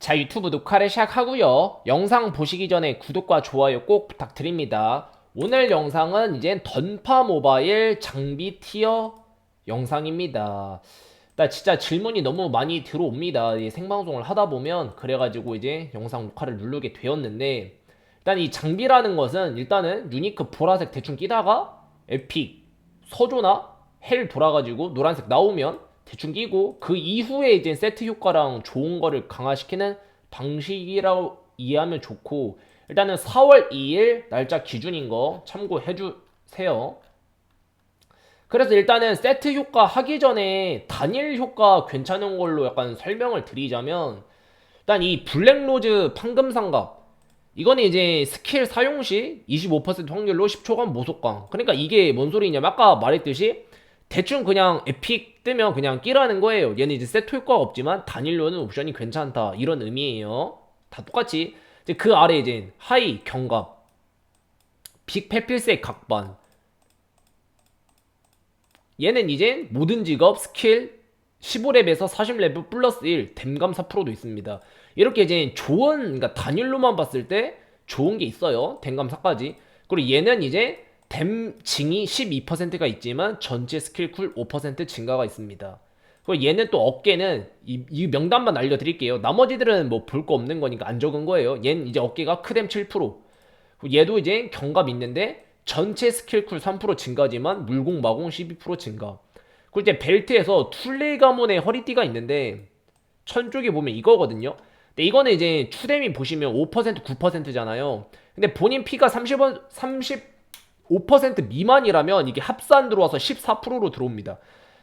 자, 유튜브 녹화를 시작하고요. 영상 보시기 전에 구독과 좋아요 꼭 부탁드립니다. 오늘 영상은 이제 던파 모바일 장비 티어 영상입니다. 나 진짜 질문이 너무 많이 들어옵니다. 이 생방송을 하다 보면 그래가지고 이제 영상 녹화를 누르게 되었는데 일단 이 장비라는 것은 일단은 유니크 보라색 대충 끼다가 에픽 서조나 헬 돌아가지고 노란색 나오면 대충 끼고 그 이후에 이제 세트 효과랑 좋은 거를 강화시키는 방식이라고 이해하면 좋고 일단은 4월 2일 날짜 기준인 거 참고해 주세요. 그래서 일단은 세트 효과 하기 전에 단일 효과 괜찮은 걸로 약간 설명을 드리자면 일단 이 블랙로즈 판금상갑 이거는 이제 스킬 사용 시 25% 확률로 10초간 모속광 그러니까 이게 뭔 소리냐면 아까 말했듯이 대충 그냥 에픽 뜨면 그냥 끼라는 거예요. 얘는 이제 세트 효과가 없지만 단일로는 옵션이 괜찮다. 이런 의미예요. 다 똑같이. 이제 그 아래 이제 하이 경갑, 빅 페필색 각반. 얘는 이제 모든 직업 스킬 15렙에서 40렙 플러스 1 댐감 4%도 있습니다. 이렇게 이제 좋은 그러니까 단일로만 봤을 때 좋은 게 있어요. 댐감 4까지. 그리고 얘는 이제 댐 징이 12%가 있지만 전체 스킬 쿨 5% 증가가 있습니다. 그리고 얘는 또 어깨는 이, 이 명단만 알려드릴게요. 나머지들은 뭐 볼 거 없는 거니까 안 적은 거예요. 얘는 이제 어깨가 크뎀 7%. 그리고 얘도 이제 경갑 있는데 전체 스킬 쿨 3% 증가지만 물공 마공 12% 증가. 그리고 이제 벨트에서 툴레 가문의 허리띠가 있는데 천 쪽에 보면 이거거든요. 근데 이거는 이제 추뎀이 보시면 5% 9%잖아요. 근데 본인 피가 30원 30 5% 미만이라면 이게 합산 들어와서 14%로 들어옵니다.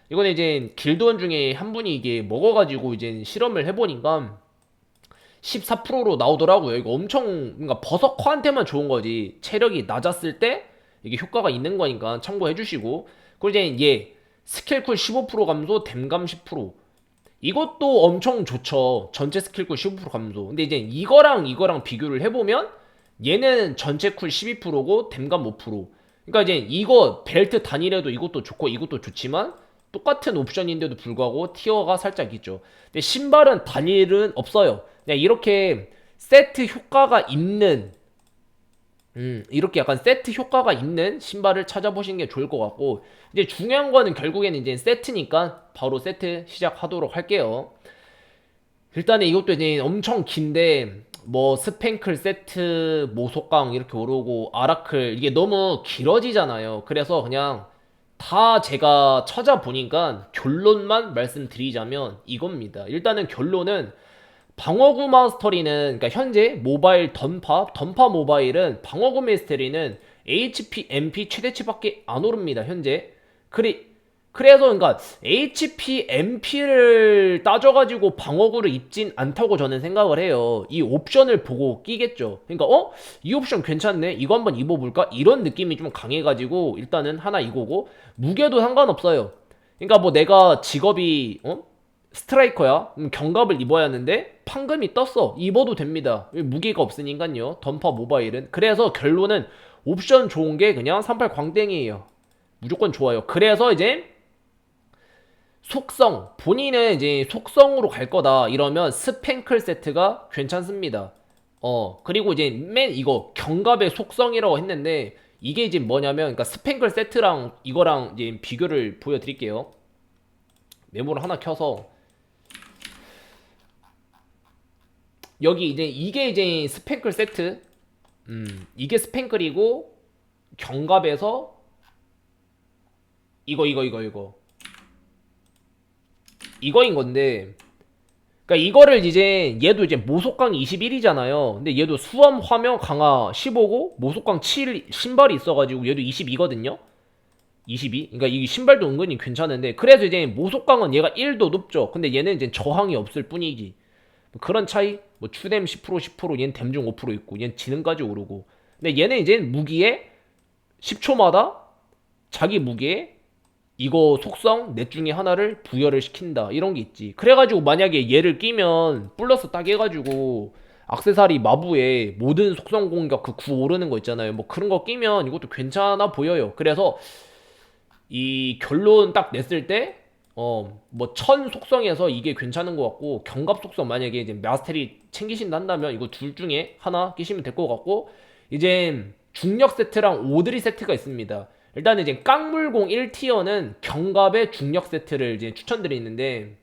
이거는 이제 길드원 중에 한 분이 이게 먹어가지고 이제 실험을 해보니까 14%로 나오더라고요. 이거 엄청 그러니까 버섯커한테만 좋은 거지. 체력이 낮았을 때 이게 효과가 있는 거니까 참고해 주시고 그리고 이제 얘 스킬쿨 15% 감소, 댐감 10% 이것도 엄청 좋죠. 전체 스킬쿨 15% 감소. 근데 이제 이거랑 이거랑 비교를 해보면 얘는 전체 쿨 12%고 댐감 5%. 그러니까 이제 이거 벨트 단일해도 이것도 좋고 이것도 좋지만 똑같은 옵션인데도 불구하고 티어가 살짝 있죠. 근데 신발은 단일은 없어요. 그냥 이렇게 세트 효과가 있는 음, 이렇게 약간 세트 효과가 있는 신발을 찾아보시는 게 좋을 것 같고 이제 중요한 거는 결국에는 이제 세트니까 바로 세트 시작하도록 할게요. 일단은 이것도 이제 엄청 긴데 뭐 스팽클 세트 모속강 이렇게 오르고 아라클 이게 너무 길어지잖아요. 그래서 그냥 다 제가 찾아보니까 결론만 말씀드리자면 이겁니다. 일단은 결론은 방어구 마스터리는 그러니까 현재 모바일 던파 던파 모바일은 방어구 마스터리는 HP, MP 최대치밖에 안 오릅니다. 현재 그리 그래서 그러니까 HP, MP를 따져가지고 방어구를 입진 않다고 저는 생각을 해요. 이 옵션을 보고 끼겠죠. 그러니까 어? 이 옵션 괜찮네. 이거 한번 입어볼까? 이런 느낌이 좀 강해가지고 일단은 하나 이거고 무게도 상관없어요. 그러니까 뭐 내가 직업이 어? 스트라이커야? 음, 경갑을 입어야 하는데 판금이 떴어. 입어도 됩니다. 무게가 없으니까요. 던파 모바일은. 그래서 결론은 옵션 좋은 게 그냥 38 광땡이에요. 무조건 좋아요. 그래서 이제 속성 본인은 이제 속성으로 갈 거다 이러면 스팽클 세트가 괜찮습니다. 어 그리고 이제 맨 이거 경갑의 속성이라고 했는데 이게 이제 뭐냐면 그러니까 스팽클 세트랑 이거랑 이제 비교를 보여 드릴게요. 메모를 하나 켜서 여기 이제 이게 이제 스팽클 세트 음 이게 스팽클이고 경갑에서 이거 이거 이거 이거 이거인 건데 그러니까 이거를 이제 얘도 이제 모속강 21이잖아요. 근데 얘도 수험 화면 강화 15고 모속강 7 신발이 있어가지고 얘도 22거든요. 22. 그러니까 이 신발도 은근히 괜찮은데 그래서 이제 모속강은 얘가 1도 높죠. 근데 얘는 이제 저항이 없을 뿐이지. 뭐 그런 차이. 뭐 추뎀 10% 10% 얘는 댐중 5% 있고 얘는 지능까지 오르고. 근데 얘는 이제 무기에 10초마다 자기 무게에 이거 속성 넷 중에 하나를 부여를 시킨다. 이런 게 있지. 그래가지고 만약에 얘를 끼면 플러스 딱 해가지고 악세사리 마부에 모든 속성 공격 그 구 오르는 거 있잖아요. 뭐 그런 거 끼면 이것도 괜찮아 보여요. 그래서 이 결론 딱 냈을 때 어, 뭐, 천 속성에서 이게 괜찮은 것 같고, 경갑 속성 만약에 이제 마스터리 챙기신다 한다면 이거 둘 중에 하나 끼시면 될 것 같고, 이제 중력 세트랑 오드리 세트가 있습니다. 일단 이제 깡물공 1티어는 경갑의 중력 세트를 이제 추천드리는데,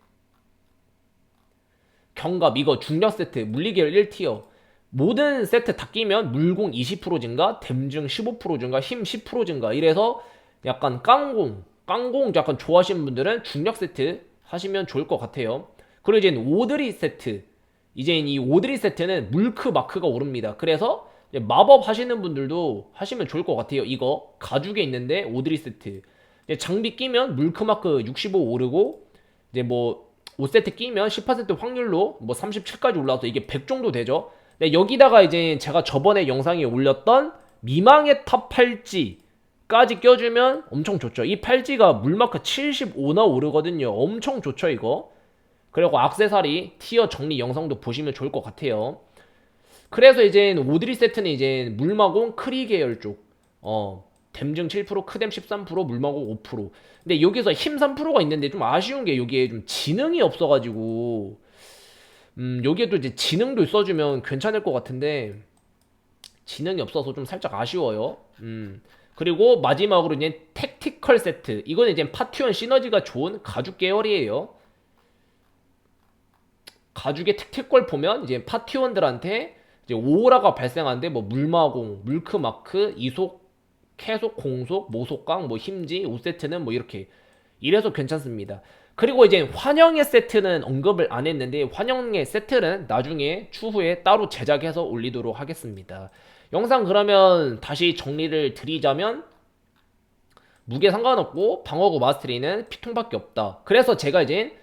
경갑 이거 중력 세트 물리계열 1티어 모든 세트 다 끼면 물공 20% 증가, 댐증 15% 증가, 힘 10% 증가 이래서 약간 깡공 깡공 약간 좋아하시는 분들은 중력 세트 하시면 좋을 것 같아요. 그리고 이제 오드리 세트 이제 이 오드리 세트는 물크 마크가 오릅니다. 그래서 마법 하시는 분들도 하시면 좋을 것 같아요. 이거 가죽에 있는데 오드리 세트 장비 끼면 물크 마크 65 오르고 이제 뭐 5세트 끼면 10% 확률로 뭐 37까지 올라와서 이게 100 정도 되죠. 네, 여기다가 이제 제가 저번에 영상에 올렸던 미망의 탑 팔찌까지 껴주면 엄청 좋죠. 이 팔찌가 물마크 75나 오르거든요. 엄청 좋죠, 이거. 그리고 악세사리 티어 정리 영상도 보시면 좋을 것 같아요. 그래서 이제 오드리 세트는 이제 물마공 크리 계열 쪽. 어, 댐증 7%, 크뎀 13%, 물마공 5%. 근데 여기서 힘 3%가 있는데 좀 아쉬운 게 여기에 좀 지능이 없어가지고 음, 여기에도 이제 지능도 써주면 괜찮을 것 같은데 지능이 없어서 좀 살짝 아쉬워요. 음. 그리고 마지막으로 이제 택티컬 세트. 이거는 이제 파티원 시너지가 좋은 가죽 계열이에요. 가죽의 택티컬 보면 이제 파티원들한테 이제 오라가 발생하는데 뭐 물마공, 물크마크, 이속, 계속, 공속, 모속강, 뭐 힘지, 5세트는 뭐 이렇게 이래서 괜찮습니다. 그리고 이제 환영의 세트는 언급을 안 했는데 환영의 세트는 나중에 추후에 따로 제작해서 올리도록 하겠습니다. 영상 그러면 다시 정리를 드리자면 무게 상관없고 방어구 마스터리는 피통밖에 없다. 그래서 제가 이제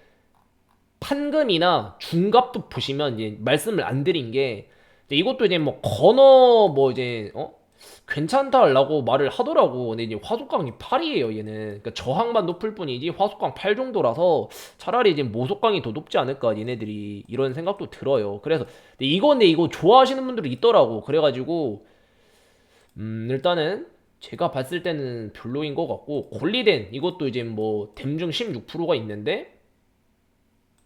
판금이나 중갑도 보시면 이제 말씀을 안 드린 게 이제 이것도 이제 뭐 건어 뭐 이제 어 괜찮다라고 말을 하더라고. 근데 이제 화속강이 8이에요, 얘는. 그러니까 저항만 높을 뿐이지 화속강 8 정도라서 차라리 이제 모속강이 더 높지 않을까, 얘네들이. 이런 생각도 들어요. 그래서 근데 이거 근데 이거 좋아하시는 분들이 있더라고. 그래가지고 음, 일단은 제가 봤을 때는 별로인 것 같고 권리된 이것도 이제 뭐 댐중 16%가 있는데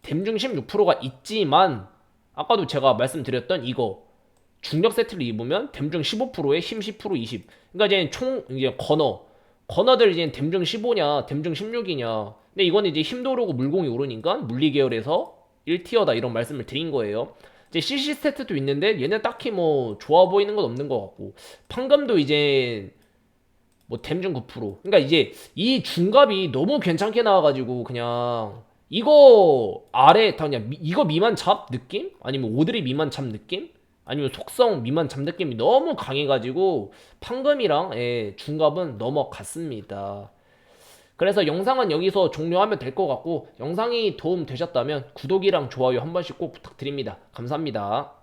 댐중 16%가 있지만 아까도 제가 말씀드렸던 이거 중력 세트를 입으면 댐중 15%에 힘 10% 20. 그러니까 이제 총 이제 건어 건어들 이제 댐중 15냐 댐중 16이냐. 근데 이거는 이제 힘도 오르고 물공이 오르니까 물리 계열에서 1티어다 이런 말씀을 드린 거예요. 이제 CC 세트도 있는데 얘는 딱히 뭐 좋아 보이는 건 없는 것 같고 판금도 이제 뭐 댐중 9%. 그러니까 이제 이 중갑이 너무 괜찮게 나와가지고 그냥 이거 아래 다 그냥 미- 이거 미만 잡 느낌? 아니면 오드리 미만 잡 느낌? 아니면 속성 미만 잡 느낌이 너무 강해가지고 판금이랑 예, 중갑은 넘어갔습니다. 그래서 영상은 여기서 종료하면 될 것 같고 영상이 도움 되셨다면 구독이랑 좋아요 한 번씩 꼭 부탁드립니다. 감사합니다.